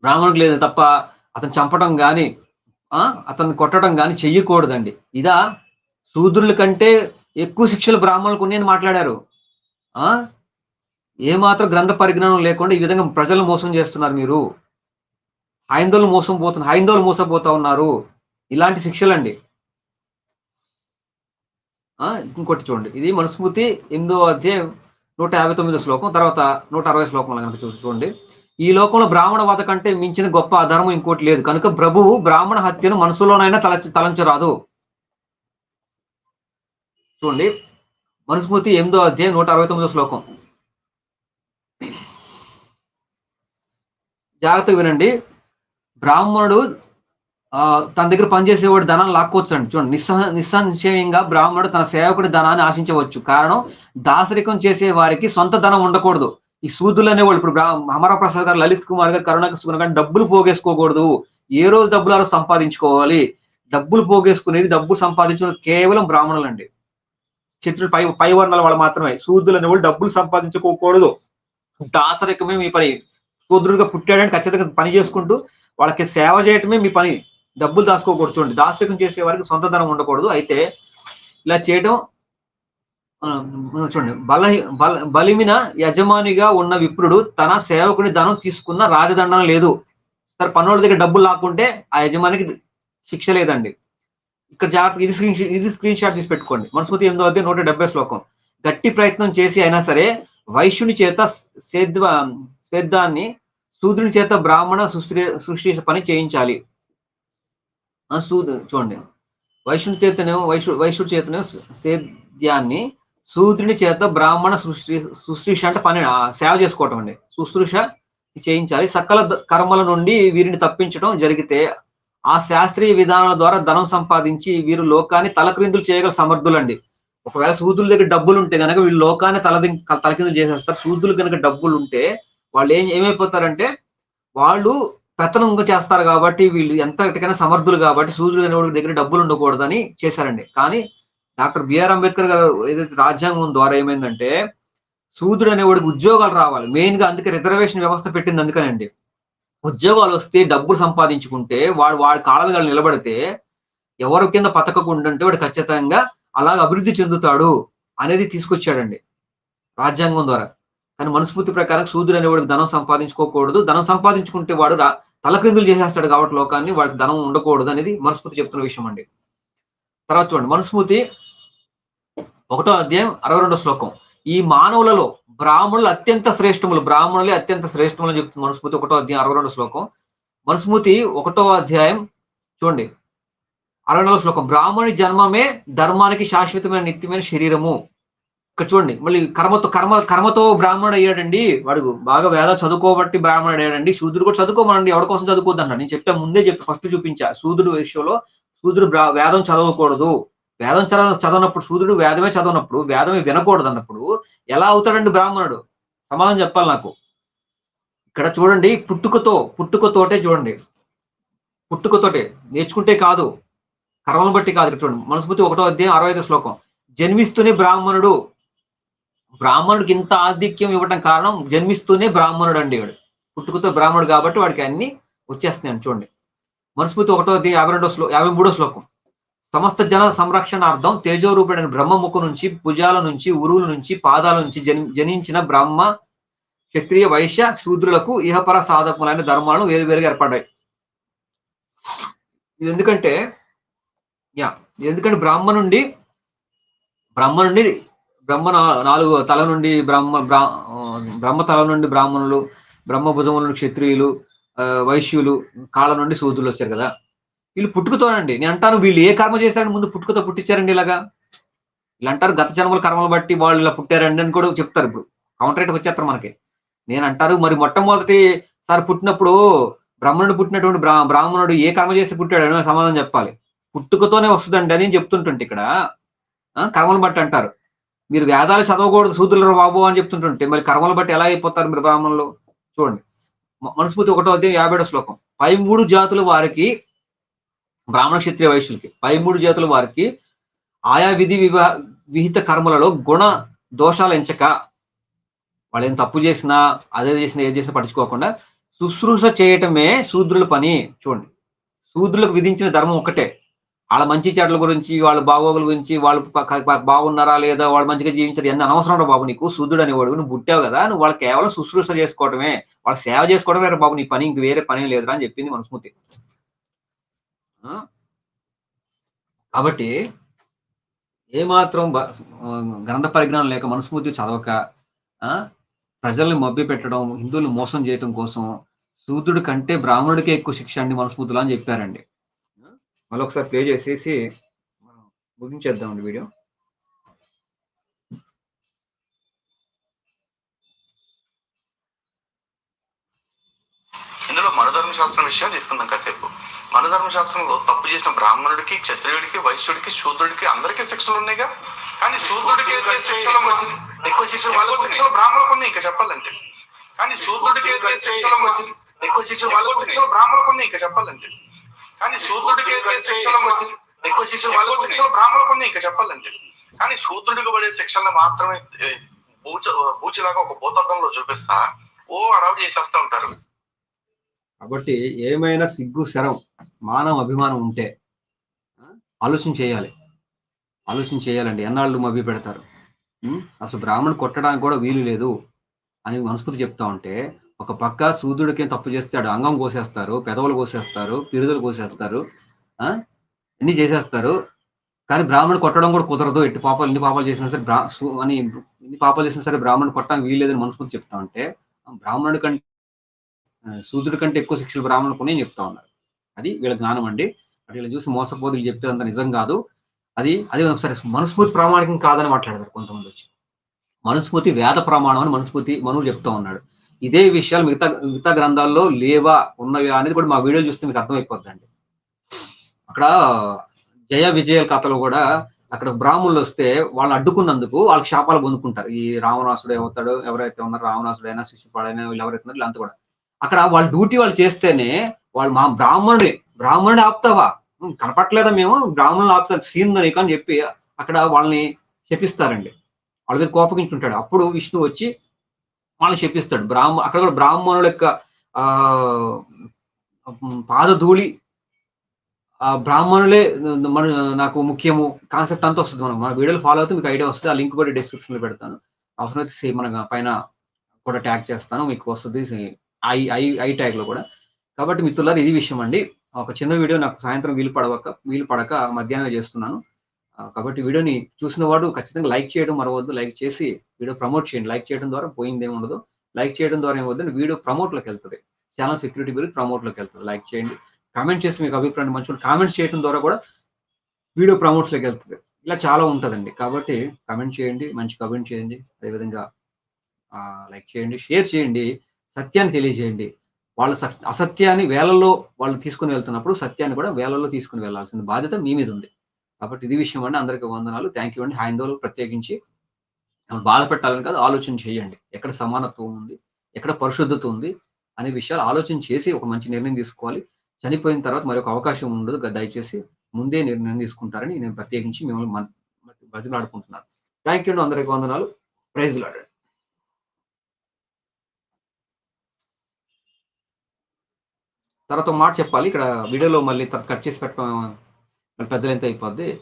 బ్రాహ్మణుడికి లేదు తప్ప అతను చంపడం కానీ అతన్ని కొట్టడం కానీ చెయ్యకూడదండి. ఇదా శూద్రుల కంటే ఎక్కువ శిక్షలు బ్రాహ్మణులకు ఉన్నాయని మాట్లాడారు. ఏమాత్రం గ్రంథ పరిజ్ఞానం లేకుండా ఈ విధంగా ప్రజలు మోసం చేస్తున్నారు మీరు. హైందోలు మోసం పోతున్నారు హైందోలు మోసపోతా ఉన్నారు. ఇలాంటి శిక్షలండి. ఆ? ఇంకోటి చూడండి. ఇది మనుస్మృతి ఎనిమిదో అధ్యాయం నూట యాభై తొమ్మిదో శ్లోకం తర్వాత నూట అరవై శ్లోకంలో కనుక చూసి చూడండి. ఈ లోకంలో బ్రాహ్మణవాద కంటే మించిన గొప్ప ఆధారం ఇంకోటి లేదు. కనుక ప్రభువు బ్రాహ్మణ హత్యను మనసులోనైనా తలచ తలంచరాదు. చూడండి. మనుస్మృతి ఎనిమిదో అధ్యాయం నూట అరవై తొమ్మిదో శ్లోకం. జాగ్రత్తగా వినండి. బ్రాహ్మణుడు ఆ, తన దగ్గర పనిచేసేవాడు ధనాన్ని లాక్కోవచ్చు అండి చూడండి. నిస్స నిస్సంశయంగా బ్రాహ్మణుడు తన సేవకుడి ధనాన్ని ఆశించవచ్చు. కారణం దాసరికం చేసే వారికి సొంత ధనం ఉండకూడదు. ఈ సూదులు అనేవాళ్ళు ఇప్పుడు అమర ప్రసాద్ గారు లలిత్ కుమార్ గారు కరుణాకర్ సుగుణ గారు డబ్బులు పోగేసుకోకూడదు. ఏ రోజు డబ్బులు ఆ రోజు సంపాదించుకోవాలి? డబ్బులు పోగేసుకునేది డబ్బులు సంపాదించుకునేది కేవలం బ్రాహ్మణులు అండి చిత్రులు పై పై వర్ణాల వాళ్ళు మాత్రమే. సూదులు అనేవాళ్ళు డబ్బులు సంపాదించుకోకూడదు. దాసరికమే మీ పని. శూద్రుడిగా పుట్టాడని ఖచ్చితంగా పని చేసుకుంటూ వాళ్ళకి సేవ చేయటమే మీ పని. డబ్బులు దాచుకోకూడదు చూడండి. దాసరికం చేసే వారికి సొంత ధనం ఉండకూడదు. అయితే ఇలా చేయడం చూడండి. బల బల బలిమిన యజమానిగా ఉన్న విప్రుడు తన సేవకుని ధనం తీసుకున్న రాజదండన లేదు. సరే పన్నోళ్ళ దగ్గర డబ్బులు లాక్కుంటే ఆ యజమానికి శిక్ష లేదండి. ఇక్కడ జాగ్రత్త ఇది స్క్రీన్ ఇది స్క్రీన్ షాట్ తీసి పెట్టుకోండి. మనస్మృతి ఎనిమిదో అధ్యాయం నూట డెబ్బై శ్లోకం. గట్టి ప్రయత్నం చేసి అయినా సరే వైశ్యుని చేత సేద్వ సేద్దాన్ని శూద్రుని చేత బ్రాహ్మణ సృష్టి సృష్టి పని చేయించాలి. సూ సూద్ చూడండి. వైశ్యుని చేతనేమో వైశ్యు వైశ్యుడి చేతనేమో సేద్యాన్ని శూద్రుని చేత బ్రాహ్మణ సృష్టి శుశ్రూష అంటే పని ఆ, సేవ చేసుకోవటం అండి. శుశ్రూష చేయించాలి. సకల కర్మల నుండి వీరిని తప్పించడం జరిగితే ఆ శాస్త్రీయ విధానాల ద్వారా ధనం సంపాదించి వీరు లోకాన్ని తలక్రిందులు చేయగల సమర్థులండి. ఒకవేళ సూదుల దగ్గర డబ్బులు ఉంటే కనుక వీళ్ళు లోకాన్ని తలది తలకిందులు చేసేస్తారు. సూదులు కనుక డబ్బులు ఉంటే వాళ్ళు ఏం ఏమైపోతారంటే వాళ్ళు పెత్తనంగా చేస్తారు కాబట్టి వీళ్ళు ఎంతకైనా సమర్థులు కాబట్టి సూర్యుడు దగ్గర డబ్బులు ఉండకూడదని చేశారండి. కానీ డాక్టర్ బిఆర్ అంబేద్కర్ గారు ఏదైతే రాజ్యాంగం ద్వారా ఏమైందంటే సూదుడు అనేవాడికి ఉద్యోగాలు రావాలి. మెయిన్గా అందుకే రిజర్వేషన్ వ్యవస్థ పెట్టింది అందుకనండి. ఉద్యోగాలు వస్తే డబ్బులు సంపాదించుకుంటే వాడు వాడి కాళ్ళ మీద నిలబడితే ఎవరి కింద పతకకుండా వాడు ఖచ్చితంగా అలాగ అభివృద్ధి చెందుతాడు అనేది తీసుకొచ్చాడండి రాజ్యాంగం ద్వారా. కానీ మనస్ఫూర్తి ప్రకారం సూదుడు అనేవాడికి ధనం సంపాదించుకోకూడదు. ధనం సంపాదించుకుంటే వాడు తలక్రిందులు చేసేస్తాడు కాబట్టి లోకాన్ని వాడికి ధనం ఉండకూడదు అనేది మనస్ఫూర్తి చెప్తున్న విషయం అండి తర్వాత చూడండి. మనస్మృతి ఒకటో అధ్యాయం అరవై రెండో శ్లోకం. ఈ మానవులలో బ్రాహ్మణులు అత్యంత శ్రేష్టములు బ్రాహ్మణులే అత్యంత శ్రేష్టములు అని చెప్తుంది మనుస్మృతి ఒకటో అధ్యాయం అరవై రెండో శ్లోకం. మనుస్మృతి ఒకటో అధ్యాయం చూడండి. అరవై నాలుగు శ్లోకం. బ్రాహ్మణి జన్మమే ధర్మానికి శాశ్వతమైన నిత్యమైన శరీరము. ఇక్కడ చూడండి మళ్ళీ కర్మతో కర్మ కర్మతో బ్రాహ్మణుడు అయ్యాడండి. వాడు బాగా వేద చదువుకోబట్టి బ్రాహ్మణుడు అయ్యాడండి. శూద్రుడు కూడా చదువుకోమనండి ఎవరి కోసం చదువుకోద్దంట నేను చెప్పా ముందే చెప్పి ఫస్ట్ చూపించా. శూద్రుడు విషయంలో శూద్రుడు వేదం చదవకూడదు. వేదం చదవ చదవనప్పుడు సూర్యుడు వేదమే చదవనప్పుడు వేదమే వినకూడదు అన్నప్పుడు ఎలా అవుతాడండి బ్రాహ్మణుడు? సమాధానం చెప్పాలి నాకు. ఇక్కడ చూడండి పుట్టుకతో పుట్టుకతోటే చూడండి. పుట్టుకతోటే నేర్చుకుంటే కాదు. కర్మను బట్టి కాదు ఇక్కడ చూడండి. మనస్మృతి ఒకటో అధ్యాయం అరవై ఐదో శ్లోకం. జన్మిస్తూనే బ్రాహ్మణుడు. బ్రాహ్మణుడికి ఇంత ఆధిక్యం ఇవ్వడం కారణం జన్మిస్తూనే బ్రాహ్మణుడు అండి వాడు. పుట్టుకతో బ్రాహ్మణుడు కాబట్టి వాడికి అన్ని వచ్చేస్తున్నాయి చూడండి. మనస్మృతి ఒకటో అధ్యాయం యాభై రెండో శ్లో యాభై మూడో శ్లోకం. సమస్త జన సంరక్షణార్థం తేజోరూపుడైన బ్రహ్మముఖు నుంచి భుజాల నుంచి ఉరువుల నుంచి పాదాల నుంచి జనించిన బ్రహ్మ క్షత్రియ వైశ్య శూద్రులకు ఇహపర సాధకులైన ధర్మాలను వేరువేరుగా ఏర్పడ్డాయి. ఇది ఎందుకంటే యా ఎందుకంటే బ్రహ్మ నుండి బ్రహ్మ నుండి బ్రహ్మ నాలుగు తల నుండి బ్రహ్మ బ్రహ్మ తల నుండి బ్రాహ్మణులు బ్రహ్మ భుజముల నుండి క్షత్రియులు వైశ్యులు కాళ్ళ నుండి శూద్రులు వచ్చారు కదా. వీళ్ళు పుట్టుకతోనండి. నేను అంటాను వీళ్ళు ఏ కర్మ చేశారని ముందు పుట్టుకతో పుట్టించారండి ఇలాగా? వీళ్ళు అంటారు గత జన్మల కర్మలు బట్టి వాళ్ళు ఇలా పుట్టారండి అని కూడా చెప్తారు ఇప్పుడు. కౌంటర్ వచ్చేస్తారు మనకి. నేను అంటారు మరి మొట్టమొదటి సారి పుట్టినప్పుడు బ్రాహ్మణుడు పుట్టినటువంటి బ్రా బ్రాహ్మణుడు ఏ కర్మ చేసి పుట్టాడు అని సమాధానం చెప్పాలి. పుట్టుకతోనే వస్తుందండి అని చెప్తుంటుంటే ఇక్కడ. ఆ, కర్మలు బట్టి అంటారు. మీరు వేదాలు చదవకూడదు శూద్రులు బాబు అని చెప్తుంటుంటే మరి కర్మలు బట్టి ఎలా అయిపోతారు మీరు బ్రాహ్మణులు? చూడండి. మనస్ఫూర్తి ఒకటో అధ్యాయం యాభై ఏడో శ్లోకం. పై మూడు జాతుల వారికి బ్రాహ్మణ క్షత్రియ వైశ్యులకి. పై మూడు జాతుల వారికి ఆయా విధి వివా విహిత కర్మలలో గుణ దోషాలు ఎంచక వాళ్ళు ఏం తప్పు చేసినా అదే చేసినా ఏది చేసినా పట్టించుకోకుండా శుశ్రూష చేయటమే శూద్రుల పని. చూడండి. శూద్రులకు విధించిన ధర్మం ఒకటే వాళ్ళ మంచి చెడ్ల గురించి వాళ్ళ బాగోగుల గురించి వాళ్ళు బాగున్నారా లేదా వాళ్ళు మంచిగా జీవించారు ఎన్ని అనవసరం రా బాబు నీకు. శూద్రుడు అనేవాడు. నువ్వు పుట్టావు కదా నువ్వు వాళ్ళు కేవలం శుశ్రూష చేసుకోవడమే వాళ్ళ సేవ చేసుకోవడమే బాబు నీ పని. ఇంక వేరే పని లేదురా అని చెప్పింది మనస్మృతి. కాబట్టి ఏమాత్రం గ్రంథ పరిజ్ఞానం లేక మనస్మృతి చదవక ఆ, ప్రజల్ని మబ్బి పెట్టడం హిందువులు మోసం చేయడం కోసం శూద్రుడి కంటే బ్రాహ్మణుడికే ఎక్కువ శిక్ష అండి మనస్మృతులు అని చెప్పారండి. మళ్ళీ ఒకసారి ప్లే చేసేసి మనం ముగించేద్దామండి వీడియో. ఇందులో మనధర్మ శాస్త్రం విషయం తీసుకుందాం కాసేపు మనధర్మ శాస్త్రంలో తప్పు చేసిన బ్రాహ్మణుడికి క్షత్రియుడికి వైశ్యుడికి శూద్రుడికి అందరికీ శిక్షలు ఉన్నాయిగా? కానీ శూద్రుడికి వేసే శిక్షలు మాత్రం- ఎక్కువ శిక్షలు వాళ్ళ శిక్షలు బ్రాహ్మణులకు ఉన్నాయి ఇంకా చెప్పాలంటే. కానీ శూద్రుడికి వేసే శిక్షలు ఎక్కువ శిక్షలు వాళ్ళ శిక్షలు బ్రాహ్మణులకు ఉన్నాయి ఇంకా చెప్పాలంటే. కానీ శూద్రుడికి వేసే శిక్షలు ఎక్కువ- శిక్షలు వాళ్ళకు శిక్షలు బ్రాహ్మణులకు ఉన్నాయి ఇంకా చెప్పాలంటే. కానీ శూద్రుడికి పడే శిక్షల్ని మాత్రమే బూచ బూచిలాగా ఒక భూతత్వంలో చూపిస్తా. ఓ అడవి చేసేస్తా ఉంటారు. కాబట్టి ఏమైనా సిగ్గు శరం మానవ అభిమానం ఉంటే ఆలోచన చేయాలి. ఆలోచన చేయాలండి. ఎన్నాళ్ళు మభ్య పెడతారు? అసలు బ్రాహ్మణ్ కొట్టడానికి కూడా వీలు లేదు అని మనస్ఫూర్తి చెప్తా ఉంటే ఒక పక్క సూర్యుడికి తప్పు చేస్తాడు అంగం కోసేస్తారు పెదవులు కోసేస్తారు పిరుదులు కోసేస్తారు ఆ అన్ని చేసేస్తారు. కానీ బ్రాహ్మణ్ కొట్టడం కూడా కుదరదు. ఎట్టి పాపాలు ఎన్ని పాపాలు చేసినా సరే బ్రా అని ఎన్ని పాపాలు చేసినా సరే బ్రాహ్మణ్ కొట్టడానికి వీలు లేదని మనస్ఫూర్తి చెప్తా ఉంటే బ్రాహ్మణుడి కంటే ఆ, శూద్రుడి కంటే ఎక్కువ శిక్షలు బ్రాహ్మణులు కొని చెప్తా ఉన్నారు. అది వీళ్ళ జ్ఞానం అండి. అటు వీళ్ళు చూసి మోసపోదు వీళ్ళు అంత నిజం కాదు. అది అది ఒకసారి మనుస్మృతి ప్రామాణికం కాదని మాట్లాడతారు కొంతమంది వచ్చి. మనుస్మృతి వేద ప్రమాణం అని మనుస్మృతి మనువు చెప్తా ఉన్నాడు. ఇదే విషయాలు మిగతా మిగతా గ్రంథాల్లో లేవా ఉన్నవా అనేది కూడా మా వీడియోలు చూస్తే మీకు అర్థమైపోద్దండి. అక్కడ జయ విజయాల కథలో కూడా అక్కడ బ్రాహ్మణులు వస్తే వాళ్ళు అడ్డుకున్నందుకు వాళ్ళకి శాపాలు పొందుకుంటారు. ఈ రావణాసుడు ఏమవుతాడు? ఎవరైతే ఉన్నారో రావణాసుడైనా శిశుపాడైనా వీళ్ళు ఎవరైతే ఉన్నారో వీళ్ళంతా కూడా. అక్కడ వాళ్ళ డ్యూటీ వాళ్ళు చేస్తేనే వాళ్ళు మా బ్రాహ్మణుడి. బ్రాహ్మణుడు ఆపుతావా? కనపట్లేదా మేము? బ్రాహ్మణులు ఆపుతా సీన్ నీకు అని చెప్పి అక్కడ వాళ్ళని చెప్పిస్తారండి. వాళ్ళ మీద కోపగించుకుంటాడు. అప్పుడు విష్ణు వచ్చి వాళ్ళని చెప్పిస్తాడు. బ్రాహ్మ అక్కడ కూడా బ్రాహ్మణుల యొక్క ఆ పాదధూళి ఆ బ్రాహ్మణులే మన నాకు ముఖ్యము. కాన్సెప్ట్ అంతా వస్తుంది మనం మన వీడియోలు ఫాలో అవుతే మీకు ఐడియా వస్తుంది. ఆ లింక్ కూడా డిస్క్రిప్షన్లో పెడతాను. అవసరమైతే సేమ్ మన పైన కూడా ట్యాగ్ చేస్తాను. మీకు వస్తుంది. ఐ ఐ ఐ ట్యాగ్లో కూడా. కాబట్టి మిత్రులారు ఇది విషయం అండి ఒక చిన్న వీడియో నాకు సాయంత్రం వీలు పడవక వీలు పడక మధ్యాహ్నం చేస్తున్నాను. కాబట్టి వీడియోని చూసిన వాడు ఖచ్చితంగా లైక్ చేయడం మరవద్దు. లైక్ చేసి వీడియో ప్రమోట్ చేయండి. లైక్ చేయడం ద్వారా పోయింది ఏమి ఉండదు లైక్ చేయడం ద్వారా ఏమవుతుంది? వీడియో ప్రమోట్లోకి వెళ్తుంది. ఛానల్ సెక్యూరిటీ గురించి ప్రమోట్లోకి వెళ్తుంది. లైక్ చేయండి. కామెంట్ చేసి మీకు అభిప్రాయం మంచి కామెంట్స్ చేయడం ద్వారా కూడా వీడియో ప్రమోట్స్లోకి వెళ్తుంది. ఇలా చాలా ఉంటుందండి. కాబట్టి కమెంట్ చేయండి. మంచి కమెంట్ చేయండి. అదేవిధంగా లైక్ చేయండి. షేర్ చేయండి. సత్యాన్ని తెలియజేయండి. వాళ్ళ అసత్యాన్ని వేలల్లో వాళ్ళు తీసుకుని వెళ్తున్నప్పుడు సత్యాన్ని కూడా వేలల్లో తీసుకుని వెళ్ళాల్సిన బాధ్యత మీ మీద ఉంది. కాబట్టి ఇది విషయం అండి. అందరికీ వందనాలు. థ్యాంక్ యూ అండి. హైందవులు ప్రత్యేకించి. బాధ పెట్టాలని కాదు ఆలోచన చేయండి. ఎక్కడ సమానత్వం ఉంది? ఎక్కడ పరిశుద్ధత ఉంది? అనే విషయాలు ఆలోచన చేసి ఒక మంచి నిర్ణయం తీసుకోవాలి. చనిపోయిన తర్వాత మరొక అవకాశం ఉండదు. దయచేసి ముందే నిర్ణయం తీసుకుంటారని నేను ప్రత్యేకించి మిమ్మల్ని మన థ్యాంక్ యూ అండి. అందరికీ వందనాలు. ప్రైజ్ లాడ్ తర్వాత మాట చెప్పాలి. ఇక్కడ వీడియోలో మళ్ళీ తర్వాత కట్ చేసి పెట్టడం మళ్ళీ పెద్దలు ఎంత అయిపోద్ది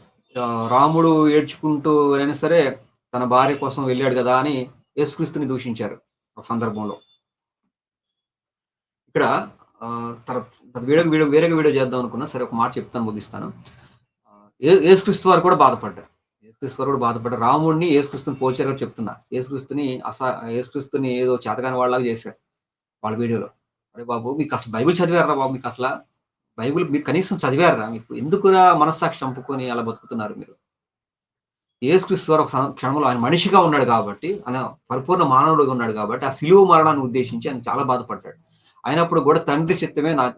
రాముడు ఏడ్చుకుంటూ అయినా సరే తన భార్య కోసం వెళ్ళాడు కదా అని యేసుక్రీస్తుని దూషించారు ఒక సందర్భంలో. ఇక్కడ తర్వాత వీడియో వీడియో వేరే వీడియో చేద్దాం అనుకున్నా సరే ఒక మాట చెప్తాను ముగిస్తాను ఏ- యేసుక్రీస్తు వారు కూడా బాధపడ్డారు. యేసుక్రీస్తు వారు కూడా బాధపడ్డారు. రాముడిని యేసుక్రీస్తుని పోల్చారు కూడా చెప్తున్నా. యేసుక్రీస్తుని అసా యేసుక్రీస్తుని ఏదో చేతగాని వాళ్ళలాగా చేశారు వాళ్ళ వీడియోలో. అరే బాబు మీకు అసలు బైబిల్ చదివారా బాబు? మీకు అసలు బైబిల్ మీరు కనీసం చదివారా? మీకు ఎందుకురా మనస్సాక్షి చంపుకొని అలా బతుకుతున్నారు మీరు? యేసుక్రీస్తు వారు ఒక క్షణంలో ఆయన మనిషిగా ఉన్నాడు కాబట్టి ఆయన పరిపూర్ణ మానవుడిగా ఉన్నాడు కాబట్టి ఆ సిలువ మరణాన్ని ఉద్దేశించి ఆయన చాలా బాధపడ్డాడు. అయినప్పుడు కూడా తండ్రి చిత్తమే నా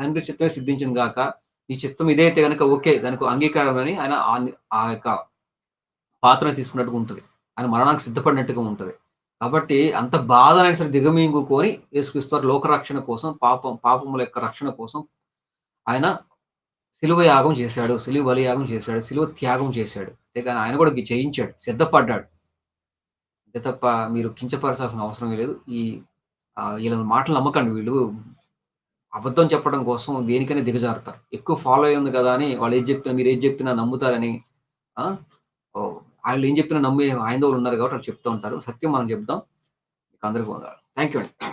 తండ్రి చిత్తమే సిద్ధించిన గాక ఈ చిత్తం ఇదైతే కనుక ఓకే దానికి అంగీకారం అని ఆయన ఆ- ఆ యొక్క పాత్రను తీసుకున్నట్టుగా ఉంటుంది. ఆయన మరణానికి సిద్ధపడినట్టుగా ఉంటుంది. కాబట్టి అంత బాధనైనా సరే దిగమింగుకొని యేసుక్రీస్తు లోకరక్షణ కోసం పాపం పాపముల యొక్క రక్షణ కోసం ఆయన సిలువ యాగం చేశాడు సిలువ బలియాగం చేశాడు సిలువ త్యాగం చేశాడు. అంతేకాని ఆయన కూడా జయించాడు సిద్ధపడ్డాడు. అంతే తప్ప మీరు కించపరచాల్సిన అవసరం లేదు. ఈ వీళ్ళ మాటలు నమ్మకండి వీళ్ళు. అబద్ధం చెప్పడం కోసం దేనికైనా దిగజారుతారు. ఎక్కువ ఫాలో అయ్యింది కదా అని వాళ్ళు ఏది చెప్పినా మీరు ఏది చెప్పినా నమ్ముతారని ఆ, వాళ్ళు ఏం చెప్తున్నా నమ్మే ఆయందవులు ఉన్నారు కాబట్టి వాళ్ళు చెప్తూ ఉంటారు. సత్యం మనం చెప్దాం. మీకు అందరికీ థ్యాంక్ యూ అండి.